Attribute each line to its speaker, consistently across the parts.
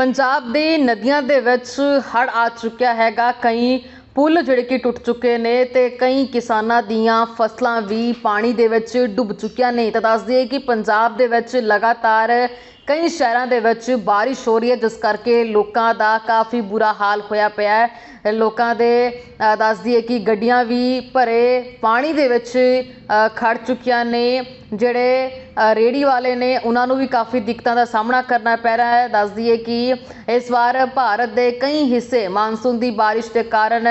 Speaker 1: ਪੰਜਾਬ ਦੇ ਨਦੀਆਂ ਦੇ ਵਿੱਚ ਹੜ੍ਹ ਆ ਚੁੱਕਿਆ ਹੈਗਾ। ਕਈ ਪੁਲ ਜਿਹੜੇ ਕਿ ਟੁੱਟ ਚੁੱਕੇ ਨੇ ਤੇ ਕਈ ਕਿਸਾਨਾਂ ਦੀਆਂ ਫਸਲਾਂ ਵੀ ਪਾਣੀ ਦੇ ਵਿੱਚ ਡੁੱਬ ਚੁੱਕੀਆਂ ਨੇ। ਤਾਂ ਦੱਸ ਦਈਏ ਕਿ ਪੰਜਾਬ ਦੇ ਵਿੱਚ ਲਗਾਤਾਰ ਕਈ ਸ਼ਹਿਰਾਂ ਦੇ ਵਿੱਚ ਬਾਰਿਸ਼ ਹੋ ਰਹੀ ਹੈ ਜਿਸ ਕਰਕੇ ਲੋਕਾਂ ਦਾ ਕਾਫੀ ਬੁਰਾ ਹਾਲ ਹੋਇਆ ਪਿਆ ਹੈ। ਲੋਕਾਂ ਦੇ ਅ, ਦੱਸ ਦਈਏ ਕਿ ਗੱਡੀਆਂ ਵੀ ਭਰੇ ਪਾਣੀ ਦੇ ਵਿੱਚ ਅ, ਖੜ ਚੁੱਕੀਆਂ ਨੇ। ਜਿਹੜੇ ਅ, ਰੇਹੜੀ ਵਾਲੇ ਨੇ ਉਹਨਾਂ ਨੂੰ ਵੀ ਕਾਫੀ ਦਿੱਕਤਾਂ ਦਾ ਸਾਹਮਣਾ ਕਰਨਾ ਪੈ ਰਿਹਾ ਹੈ। ਦੱਸ ਦਈਏ ਕਿ ਇਸ ਵਾਰ ਭਾਰਤ ਦੇ ਕਈ ਹਿੱਸੇ ਮਾਨਸੂਨ ਦੀ ਬਾਰਿਸ਼ ਦੇ ਕਾਰਨ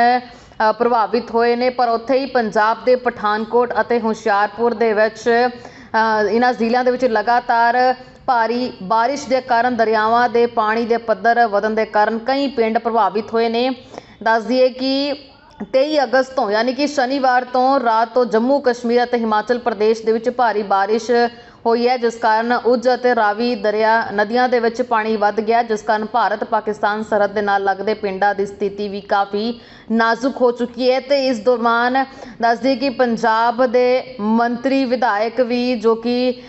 Speaker 1: ਪ੍ਰਭਾਵਿਤ ਹੋਏ ਨੇ ਪਰ ਉੱਥੇ ਹੀ ਪੰਜਾਬ ਦੇ ਪਠਾਨਕੋਟ ਅਤੇ ਹੁਸ਼ਿਆਰਪੁਰ ਦੇ ਵਿੱਚ ਇਹਨਾਂ ਜ਼ਿਲ੍ਹਿਆਂ ਦੇ ਵਿੱਚ ਲਗਾਤਾਰ ਭਾਰੀ ਬਾਰਿਸ਼ ਦੇ ਕਾਰਨ ਦਰਿਆਵਾਂ ਦੇ ਪਾਣੀ ਦੇ ਪੱਧਰ ਵਧਣ ਦੇ ਕਾਰਨ ਕਈ ਪਿੰਡ ਪ੍ਰਭਾਵਿਤ ਹੋਏ ਨੇ। ਦੱਸ ਦਈਏ ਕਿ 23 ਅਗਸਤ ਤੋਂ, ਯਾਨੀ ਕਿ ਸ਼ਨੀਵਾਰ ਤੋਂ ਰਾਤ ਤੋਂ ਜੰਮੂ ਕਸ਼ਮੀਰ ਅਤੇ ਹਿਮਾਚਲ ਪ੍ਰਦੇਸ਼ ਦੇ ਵਿੱਚ ਭਾਰੀ ਬਾਰਿਸ਼ ਹੋਈ ਹੈ, ਜਿਸ ਕਾਰਨ ਉਜ ਅਤੇ ਰਾਵੀ ਦਰਿਆ ਨਦੀਆਂ ਦੇ ਵਿੱਚ ਪਾਣੀ ਵੱਧ ਗਿਆ। ਜਿਸ ਕਾਰਨ ਭਾਰਤ ਪਾਕਿਸਤਾਨ ਸਰਹੱਦ ਦੇ ਨਾਲ ਲੱਗਦੇ ਪਿੰਡਾਂ ਦੀ ਸਥਿਤੀ ਵੀ ਕਾਫੀ ਨਾਜ਼ੁਕ ਹੋ ਚੁੱਕੀ ਹੈ ਤੇ ਇਸ ਦੌਰਾਨ ਦੱਸਦੀ ਕਿ ਪੰਜਾਬ ਦੇ ਮੰਤਰੀ ਵਿਧਾਇਕ ਵੀ ਜੋ ਕਿ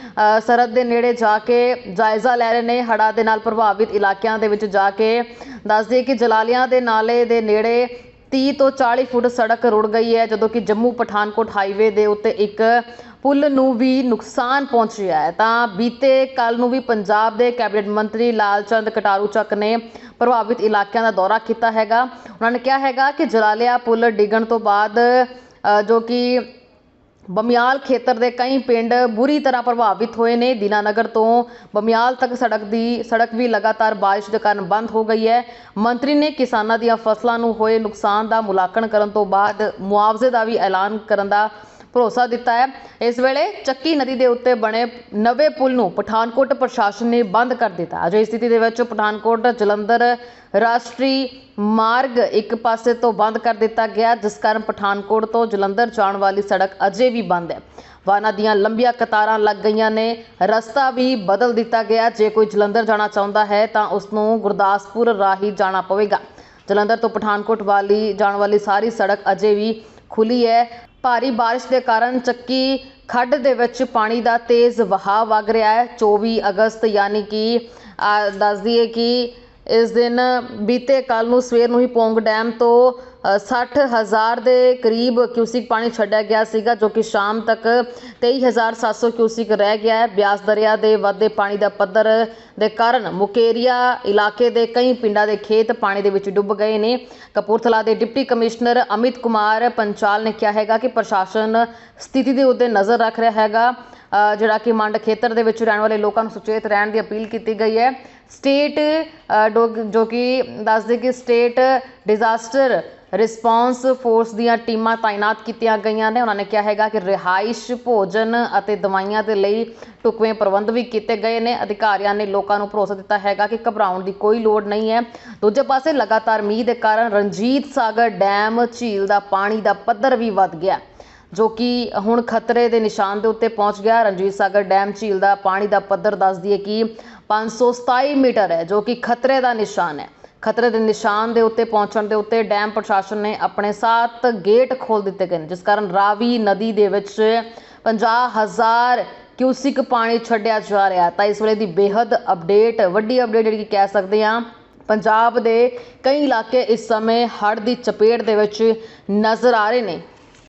Speaker 1: ਸਰਹੱਦ ਦੇ ਨੇੜੇ ਜਾ ਕੇ ਜਾਇਜ਼ਾ ਲੈ ਰਹੇ ਨੇ, ਹੜ੍ਹਾਂ ਦੇ ਨਾਲ ਪ੍ਰਭਾਵਿਤ ਇਲਾਕਿਆਂ ਦੇ ਵਿੱਚ ਜਾ ਕੇ ਦੱਸਦੀ ਕਿ ਜਲਾਲੀਆਂ ਦੇ ਨਾਲੇ ਦੇ ਨੇੜੇ 30 ਤੋਂ 40 ਫੁੱਟ ਸੜਕ ਰੁੜ ਗਈ ਹੈ, ਜਦੋਂ ਕਿ ਜੰਮੂ ਪਠਾਨਕੋਟ ਹਾਈਵੇ ਦੇ ਉੱਤੇ ਇੱਕ ਪੁਲ ਨੂੰ ਵੀ ਨੁਕਸਾਨ ਪਹੁੰਚਿਆ ਹੈ। ਤਾਂ ਬੀਤੇ ਕੱਲ ਨੂੰ ਵੀ ਪੰਜਾਬ ਦੇ ਕੈਬਨਿਟ ਮੰਤਰੀ ਲਾਲਚੰਦ ਕਟਾਰੂ ਚੱਕ ਨੇ ਪ੍ਰਭਾਵਿਤ ਇਲਾਕਿਆਂ ਦਾ ਦੌਰਾ ਕੀਤਾ ਹੈਗਾ। ਉਹਨਾਂ ਨੇ ਕਿਹਾ ਹੈਗਾ ਕਿ ਜਲਾਲਿਆ ਪੁਲ ਡਿੱਗਣ ਤੋਂ ਬਾਅਦ ਜੋ ਕਿ ਬਮਿਆਲ ਖੇਤਰ ਦੇ ਕਈ ਪਿੰਡ ਬੁਰੀ ਤਰ੍ਹਾਂ ਪ੍ਰਭਾਵਿਤ ਹੋਏ ਨੇ। ਦੀਨਾਨਗਰ ਤੋਂ ਬਮਿਆਲ ਤੱਕ ਸੜਕ ਦੀ, ਸੜਕ ਵੀ ਲਗਾਤਾਰ ਬਾਰਿਸ਼ ਦੇ ਕਾਰਨ ਬੰਦ ਹੋ ਗਈ ਹੈ। ਮੰਤਰੀ ਨੇ ਕਿਸਾਨਾਂ ਦੀਆਂ ਫਸਲਾਂ ਨੂੰ ਹੋਏ ਨੁਕਸਾਨ ਦਾ ਮੁਲਾਂਕਣ ਕਰਨ ਤੋਂ ਬਾਅਦ ਮੁਆਵਜ਼ੇ ਦਾ ਵੀ ਐਲਾਨ ਕਰਨ ਦਾ ਭਰੋਸਾ ਦਿੱਤਾ ਹੈ। ਇਸ ਵੇਲੇ ਚੱਕੀ ਨਦੀ ਦੇ ਉੱਤੇ ਬਣੇ ਨਵੇਂ ਪੁਲ ਨੂੰ ਪਠਾਨਕੋਟ ਪ੍ਰਸ਼ਾਸਨ ਨੇ ਬੰਦ ਕਰ ਦਿੱਤਾ। ਅਜਿਹੀ ਸਥਿਤੀ ਦੇ ਵਿੱਚ ਪਠਾਨਕੋਟ ਜਲੰਧਰ ਰਾਸ਼ਟਰੀ ਮਾਰਗ ਇੱਕ ਪਾਸੇ ਤੋਂ ਬੰਦ ਕਰ ਦਿੱਤਾ ਗਿਆ ਜਿਸ ਕਾਰਨ ਪਠਾਨਕੋਟ ਤੋਂ ਜਲੰਧਰ ਜਾਣ ਵਾਲੀ ਸੜਕ ਅਜੇ ਵੀ ਬੰਦ ਹੈ। ਵਾਹਨਾਂ ਦੀਆਂ ਲੰਬੀਆਂ ਕਤਾਰਾਂ ਲੱਗ ਗਈਆਂ ਨੇ। ਰਸਤਾ ਵੀ ਬਦਲ ਦਿੱਤਾ ਗਿਆ ਜੇ ਕੋਈ ਜਲੰਧਰ ਜਾਣਾ ਚਾਹੁੰਦਾ ਹੈ, ਤਾਂ ਉਸ ਨੂੰ ਗੁਰਦਾਸਪੁਰ ਰਾਹੀਂ ਜਾਣਾ ਪਵੇਗਾ। ਜਲੰਧਰ ਤੋਂ ਪਠਾਨਕੋਟ ਵਾਲੀ ਜਾਣ ਵਾਲੀ ਸਾਰੀ ਸੜਕ ਅਜੇ ਵੀ ਖੁੱਲੀ ਹੈ। ਭਾਰੀ ਬਾਰਿਸ਼ ਦੇ ਕਾਰਨ ਚੱਕੀ ਖੱਡ ਦੇ ਵਿੱਚ ਪਾਣੀ ਦਾ ਤੇਜ਼ ਵਹਾਅ ਵਗ ਰਿਹਾ ਹੈ। 24 ਅਗਸਤ ਯਾਨੀ ਕਿ ਆ, ਦੱਸ ਦਈਏ ਕਿ ਇਸ ਦਿਨ ਬੀਤੇ ਕੱਲ ਨੂੰ ਸਵੇਰ ਨੂੰ ਹੀ ਪੌਂਗ ਡੈਮ ਤੋਂ ਸੱਠ ਹਜ਼ਾਰ ਦੇ ਕਰੀਬ ਕਿਊਸਿਕ ਪਾਣੀ ਛੱਡਿਆ ਗਿਆ ਸੀਗਾ, ਜੋ ਕਿ ਸ਼ਾਮ ਤੱਕ 23700 ਕਿਊਸਿਕ ਰਹਿ ਗਿਆ ਹੈ। ਬਿਆਸ ਦਰਿਆ ਦੇ ਵੱਧਦੇ ਪਾਣੀ ਦਾ ਪੱਧਰ ਦੇ ਕਾਰਨ ਮੁਕੇਰੀਆ ਇਲਾਕੇ ਦੇ ਕਈ ਪਿੰਡਾਂ ਦੇ ਖੇਤ ਪਾਣੀ ਦੇ ਵਿੱਚ ਡੁੱਬ ਗਏ ਨੇ। ਕਪੂਰਥਲਾ ਦੇ ਡਿਪਟੀ ਕਮਿਸ਼ਨਰ ਅਮਿਤ ਕੁਮਾਰ ਪੰਚਾਲ ਨੇ ਕਿਹਾ ਹੈਗਾ ਕਿ ਪ੍ਰਸ਼ਾਸਨ ਸਥਿਤੀ ਦੇ ਉੱਤੇ ਨਜ਼ਰ ਰੱਖ ਰਿਹਾ ਹੈਗਾ ਜਿਹੜਾ ਕਿ ਮੰਡ ਖੇਤਰ ਦੇ ਵਿੱਚ ਰਹਿਣ ਵਾਲੇ ਲੋਕਾਂ ਨੂੰ ਸੁਚੇਤ ਰਹਿਣ ਦੀ ਅਪੀਲ ਕੀਤੀ ਗਈ ਹੈ। ਸਟੇਟ ਜੋ ਕਿ ਦੱਸਦੇ ਕਿ ਸਟੇਟ ਡਿਜ਼ਾਸਟਰ ਰਿਸਪਾਂਸ ਫੋਰਸ ਦੀਆਂ ਟੀਮਾਂ ਤਾਇਨਾਤ ਕੀਤੀਆਂ ਗਈਆਂ ਨੇ। ਉਹਨਾਂ ਨੇ ਕਿਹਾ ਹੈਗਾ ਕਿ ਰਿਹਾਇਸ਼ ਭੋਜਨ ਅਤੇ ਦਵਾਈਆਂ ਦੇ ਲਈ ਢੁਕਵੇਂ ਪ੍ਰਬੰਧ ਵੀ ਕੀਤੇ ਗਏ ਨੇ। ਅਧਿਕਾਰੀਆਂ ਨੇ ਲੋਕਾਂ ਨੂੰ ਭਰੋਸਾ ਦਿੱਤਾ ਹੈਗਾ ਕਿ ਘਬਰਾਉਣ ਦੀ ਕੋਈ ਲੋੜ ਨਹੀਂ ਹੈ। ਦੂਜੇ ਪਾਸੇ ਲਗਾਤਾਰ ਮੀਂਹ ਦੇ ਕਾਰਨ ਰਣਜੀਤ ਸਾਗਰ ਡੈਮ, ਝੀਲ ਦਾ ਪਾਣੀ ਦਾ ਪੱਧਰ ਵੀ ਵੱਧ ਗਿਆ, ਜੋ ਕਿ ਹੁਣ ਖਤਰੇ ਦੇ ਨਿਸ਼ਾਨ ਦੇ ਉੱਤੇ ਪਹੁੰਚ ਗਿਆ। ਰਣਜੀਤ ਸਾਗਰ ਡੈਮ, ਝੀਲ ਦਾ ਪਾਣੀ ਦਾ ਪੱਧਰ ਦੱਸਦੀ ਹੈ ਕਿ 527 ਮੀਟਰ ਹੈ, ਜੋ ਕਿ ਖਤਰੇ ਦਾ ਨਿਸ਼ਾਨ ਹੈ। ਖਤਰੇ ਦੇ ਨਿਸ਼ਾਨ ਦੇ ਉੱਤੇ ਪਹੁੰਚਣ ਦੇ ਉੱਤੇ ਡੈਮ ਪ੍ਰਸ਼ਾਸਨ ਨੇ ਆਪਣੇ 7 ਗੇਟ ਖੋਲ ਦਿੱਤੇ ਗਏ ਨੇ, ਜਿਸ ਕਾਰਨ ਰਾਵੀ ਨਦੀ ਦੇ ਵਿੱਚ 50000 ਕਿਊਸਿਕ ਪਾਣੀ ਛੱਡਿਆ ਜਾ ਰਿਹਾ ਤਾਂ ਇਸ ਵੇਲੇ ਦੀ ਬੇहद ਅਪਡੇਟ, ਵੱਡੀ ਅਪਡੇਟ ਜਿਹੜੀ ਕਿ ਕਹਿ ਸਕਦੇ ਹਾਂ, ਪੰਜਾਬ ਦੇ ਕਈ ਇਲਾਕੇ ਇਸ ਸਮੇਂ ਹੜ੍ਹ ਦੀ ਚਪੇਟ ਦੇ ਵਿੱਚ ਨਜ਼ਰ ਆ ਰਹੇ ਨੇ।